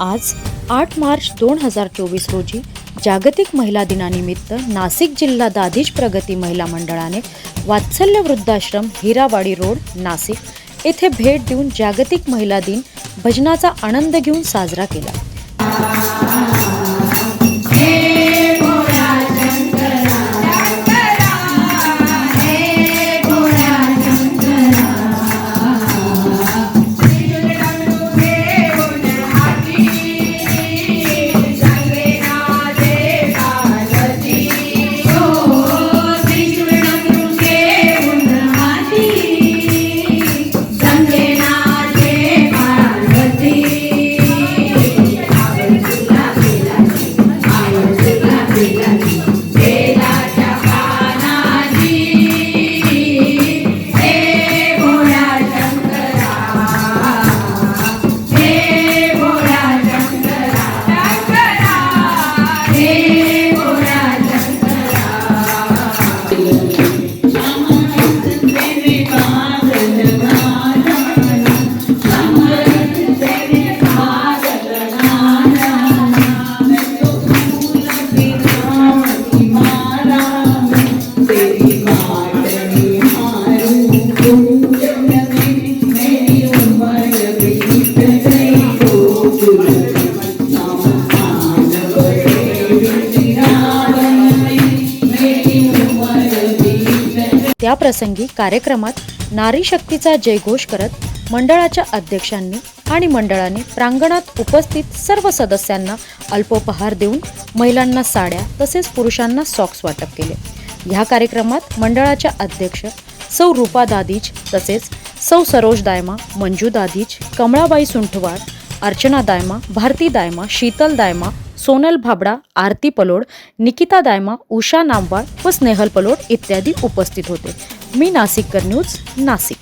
आज आठ मार्च दोन हजार चोवीस रोजी जागतिक महिला दिनानिमित्त नाशिक जिल्हा दाधीश प्रगती महिला मंडळाने वात्सल्य वृद्धाश्रम हिरावाडी रोड नाशिक येथे भेट देऊन जागतिक महिला दिन भजनाचा आनंद घेऊन साजरा केला. त्याप्रसंगी कार्यक्रमात नारी शक्तीचा जयघोष करत मंडळाच्या अध्यक्षांनी आणि मंडळाने प्रांगणात उपस्थित सर्व सदस्यांना अल्पोपहार देऊन महिलांना साड्या तसेच पुरुषांना सॉक्स वाटप केले. ह्या कार्यक्रमात मंडळाच्या अध्यक्ष सौ रूपा दादीज तसेच सौ सरोज दायमा मंजू दादीज कमळाबाई सुंठवाड अर्चना दायमा भारती दायमा शीतल दायमा सोनल भाबडा आरती पलोड निकिता दायमा उषा नामवाड व स्नेहल पलोड इत्यादी उपस्थित होते. मी नाशिककर न्यूज नाशिक